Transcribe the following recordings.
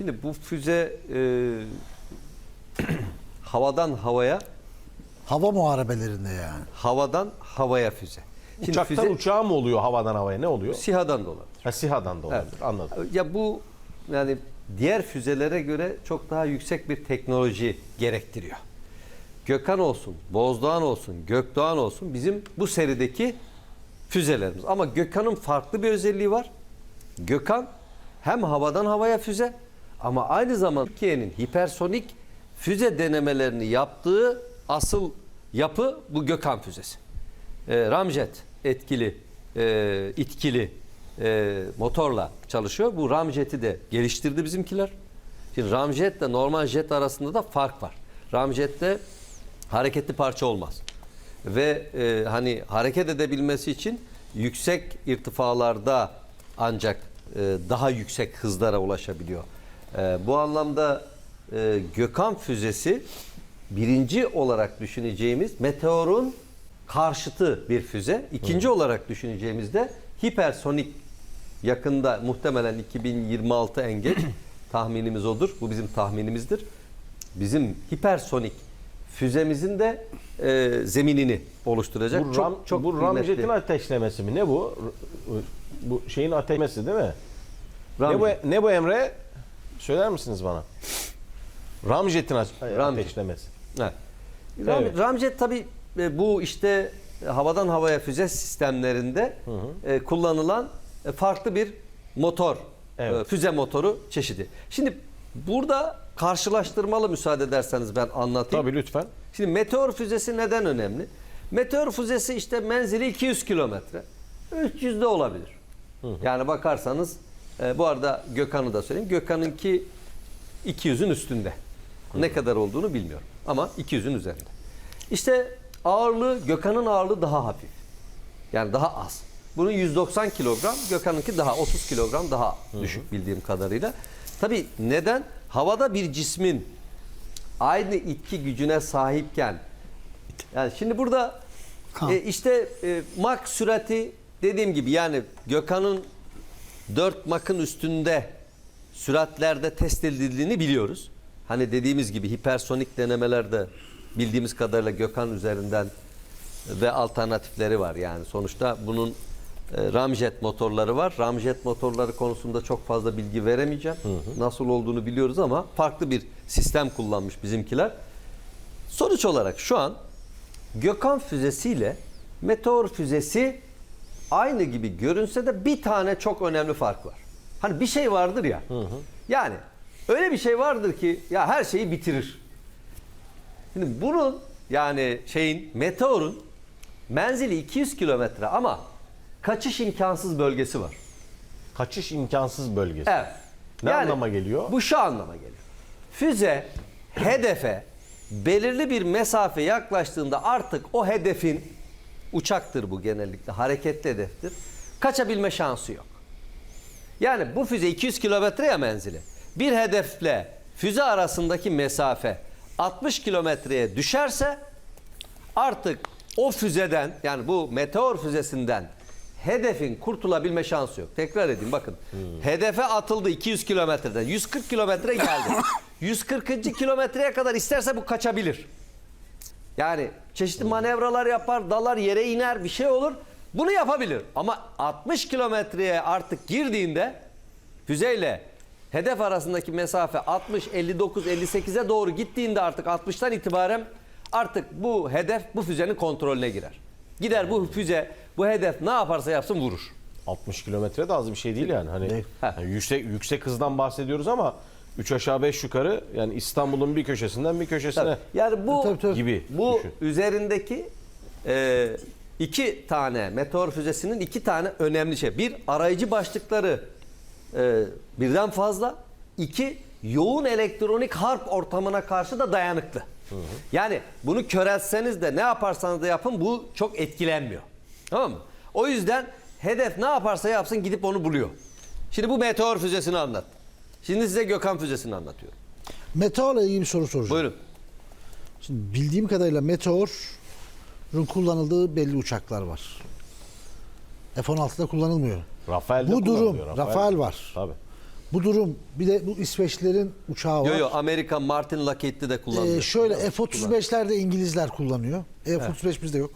Şimdi bu füze e, havadan havaya, Hava muharebelerinde yani. havadan havaya füze. Şimdi Uçaktan füze uçağa mı oluyor havadan havaya ne oluyor? SİHA'dan dolar. Ha, SİHA'dan da olabilir anladım. Ya bu yani diğer füzelere göre çok daha yüksek bir teknoloji gerektiriyor. Gökhan olsun, Bozdoğan olsun, Gökdoğan olsun bizim bu serideki füzelerimiz. Ama Gökhan'ın farklı bir özelliği var. Gökhan hem havadan havaya füze ama aynı zamanda Türkiye'nin hipersonik füze denemelerini yaptığı asıl yapı bu Gökhan füzesi. E, Ramjet etkili, e, itkili e, motorla çalışıyor. Bu Ramjet'i de geliştirdi bizimkiler. Şimdi Ramjet ile normal jet arasında da fark var. Ramjet'te hareketli parça olmaz. Ve e, hani hareket edebilmesi için yüksek irtifalarda ancak e, daha yüksek hızlara ulaşabiliyor. E, bu anlamda e, Gökhan füzesi birinci olarak düşüneceğimiz meteorun karşıtı bir füze. İkinci olarak düşüneceğimiz de hipersonik yakında muhtemelen 2026 en geç tahminimiz odur. Bu bizim tahminimizdir. Bizim hipersonik füzemizin de e, zeminini oluşturacak. Bu, çok ram, çok bu kıymetli. ramjetin ateşlemesi mi? Ne bu? Bu şeyin ateşlemesi değil mi? Ne bu, Ramjet. ne bu Emre? Söyler misiniz bana? Ramjetin Ramjet. ateşlemesi. Evet. Ram- Evet. Ramjet tabii e, bu işte e, havadan havaya füze sistemlerinde e, kullanılan e, farklı bir motor, Evet. e, füze motoru çeşidi. Şimdi burada karşılaştırmalı müsaade ederseniz ben anlatayım. Tabii lütfen. Şimdi meteor füzesi neden önemli? Meteor füzesi işte menzili 200 kilometre. 300 de olabilir. Yani bakarsanız e, bu arada Gökhan'ı da söyleyeyim. Gökhan'ınki 200'ün üstünde. Ne kadar olduğunu bilmiyorum. Ama 200'ün üzerinde. İşte ağırlığı, Gökhan'ın ağırlığı daha hafif. Yani daha az. Bunun 190 kilogram, Gökhan'ınki daha 30 kilogram daha düşük bildiğim kadarıyla. Tabii neden? Havada bir cismin aynı itki gücüne sahipken yani şimdi burada e, işte e, Mach sürati dediğim gibi yani Gökhan'ın 4 Mach'ın üstünde süratlerde test edildiğini biliyoruz. Hani dediğimiz gibi hipersonik denemelerde bildiğimiz kadarıyla Gökhan üzerinden ve alternatifleri var yani sonuçta bunun e, ramjet motorları var. Ramjet motorları konusunda çok fazla bilgi veremeyeceğim. Nasıl olduğunu biliyoruz ama farklı bir sistem kullanmış bizimkiler. Sonuç olarak şu an Gökhan füzesiyle Meteor füzesi aynı gibi görünse de bir tane çok önemli fark var. Hani bir şey vardır ya. Yani öyle bir şey vardır ki ya her şeyi bitirir. Şimdi bunun yani şeyin Meteor'un menzili 200 kilometre ama kaçış imkansız bölgesi var. Kaçış imkansız bölgesi. Evet. Ne anlama geliyor? Bu şu anlama geliyor. Füze hedefe belirli bir mesafe yaklaştığında artık o hedefin uçaktır bu genellikle hareketli hedeftir. Kaçabilme şansı yok. Yani bu füze 200 kilometre ya menzili. Bir hedefle füze arasındaki mesafe 60 kilometreye düşerse artık o füzeden yani bu meteor füzesinden hedefin kurtulabilme şansı yok. Tekrar edeyim bakın. Hedefe atıldı 200 kilometreden. 140 kilometre geldi. 140. kilometreye kadar isterse bu kaçabilir. Yani çeşitli manevralar yapar, dalar yere iner, bir şey olur. Bunu yapabilir. Ama 60 kilometreye artık girdiğinde füzeyle hedef arasındaki mesafe 60, 59, 58'e doğru gittiğinde artık 60'tan itibaren artık bu hedef bu füzenin kontrolüne girer. Gider bu füze, bu hedef ne yaparsa yapsın vurur. 60 kilometre de az bir şey değil yani. Hani Değil. yani yüksek yüksek hızdan bahsediyoruz ama 3 aşağı 5 yukarı yani İstanbul'un bir köşesinden bir köşesine Yani bu Tabii, tabii. gibi Bu düşün. üzerindeki e, iki tane meteor füzesinin iki tane önemli şey. Bir arayıcı başlıkları e, birden fazla. İki yoğun elektronik harp ortamına karşı da dayanıklı. Yani bunu körelseniz de ne yaparsanız da yapın bu çok etkilenmiyor. Tamam mı? O yüzden hedef ne yaparsa yapsın gidip onu buluyor. Şimdi bu meteor füzesini anlat. Şimdi size Gökhan füzesini anlatıyorum. Meteorla ilgili bir soru soracağım. Buyurun. Şimdi bildiğim kadarıyla Meteor'un kullanıldığı belli uçaklar var. F-16'da kullanılmıyor. Rafael'de Bu durum, kullanılıyor, Rafael var. Tabii. Bu durum bir de bu İsveçlilerin uçağı var. Yo yo Amerika Martin Lockheed'li de kullanıyor. Ee, şöyle F-35'lerde İngilizler kullanıyor. F-35 bizde yok.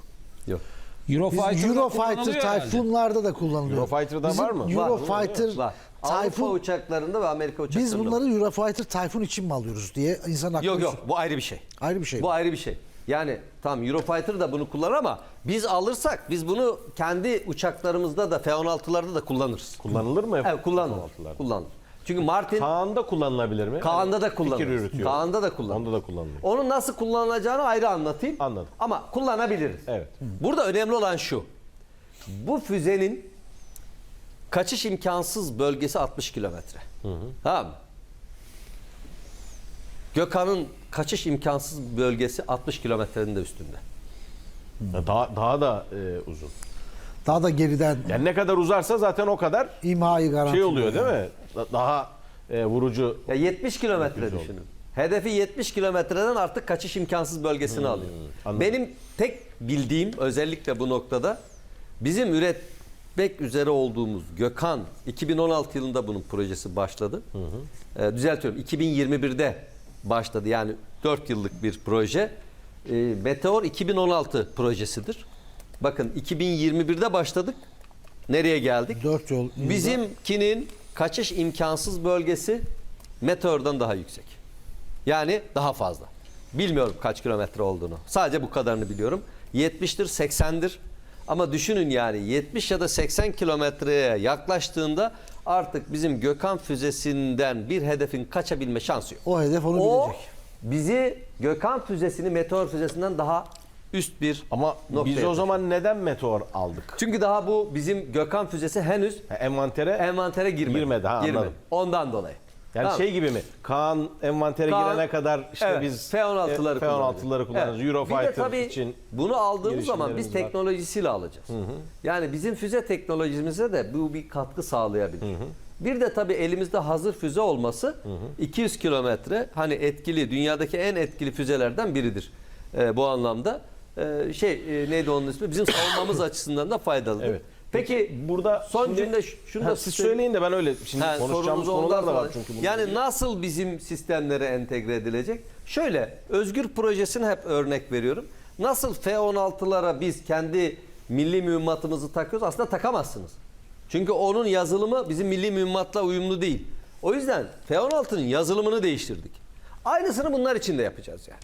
Yok. Eurofighter'da Eurofighter kullanılıyor. Typhoon'larda da kullanılıyor. Eurofighter'da Bizim var mı? Var, Eurofighter var. Avrupa Typhoon uçaklarında ve Amerika uçaklarında. biz bunları Eurofighter Typhoon için mi alıyoruz diye insan aklına Yok yok bu ayrı bir şey. Ayrı bir şey. Bu ayrı bir şey. Yani tam Eurofighter da bunu kullanır ama biz alırsak biz bunu kendi uçaklarımızda da F-16'larda da kullanırız. Kullanılır mı? Evet kullanılır. F-16'lar? Kullanılır. Çünkü Martin Kaan'da kullanılabilir mi? Kaan'da da Fikir yürütüyor. Kaan'da da kullanılır. Onda da kullanılıyor. Onun nasıl kullanılacağını ayrı anlatayım. Anladım. Ama kullanabiliriz. Evet. Burada önemli olan şu. Bu füzenin kaçış imkansız bölgesi 60 kilometre. Tamam mı? Gökhan'ın kaçış imkansız bölgesi 60 kilometrenin de üstünde. Daha, daha da e, uzun. Daha da geriden Yani ne kadar uzarsa zaten o kadar imhayı garanti. şey oluyor değil mi? Da- Daha e, vurucu. Ya 70 kilometre Güzel düşünün. Hedefi 70 kilometreden artık kaçış imkansız bölgesini alıyor. anladım. Benim tek bildiğim özellikle bu noktada bizim üretmek üzere olduğumuz Gökhan 2016 yılında bunun projesi başladı. Ee, düzeltiyorum 2021'de başladı yani 4 yıllık bir proje. Ee, Meteor 2016 projesidir. Bakın 2021'de başladık. Nereye geldik? Dört yol. Bizimkinin kaçış imkansız bölgesi Meteor'dan daha yüksek. Yani daha fazla. Bilmiyorum kaç kilometre olduğunu. Sadece bu kadarını biliyorum. 70'tir, 80'dir. Ama düşünün yani 70 ya da 80 kilometreye yaklaştığında artık bizim Gökhan füzesinden bir hedefin kaçabilme şansı yok. O hedef onu O bilecek. bizi Gökhan füzesini Meteor füzesinden daha üst bir Ama noktaya biz o zaman neden meteor aldık? Çünkü daha bu bizim Gökhan füzesi henüz Ha, Envantere envantere girmedi. Girmedi, ha, anladım. Ondan dolayı. yani Tamam. şey gibi mi? Kaan envantere Kaan- girene kadar işte Evet, biz F-16'ları e, F-16'ları kullanırız. Evet. Eurofighter bir de tabii için bunu aldığımız zaman biz girişimlerimiz var. teknolojisiyle alacağız. Yani bizim füze teknolojimize de bu bir katkı sağlayabilir. Bir de tabii elimizde hazır füze olması 200 kilometre hani etkili dünyadaki en etkili füzelerden biridir e, bu anlamda. E, şey e, neydi onun ismi? Bizim savunmamız açısından da faydalıdır. Evet. Peki burada son şimdi- cümle şunu Ha, da siz söyleyin de ben öyle şimdi Ha, konuşacağımız konular da var çünkü. bunun. Yani nasıl bizim sistemlere entegre edilecek? Şöyle Özgür projesini hep örnek veriyorum. Nasıl F-16'lara biz kendi milli mühimmatımızı takıyoruz aslında takamazsınız. Çünkü onun yazılımı bizim milli mühimmatla uyumlu değil. O yüzden F-16'nın yazılımını değiştirdik. Aynısını bunlar için de yapacağız yani.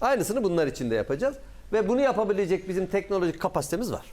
Aynısını bunlar için de yapacağız. Ve bunu yapabilecek bizim teknolojik kapasitemiz var.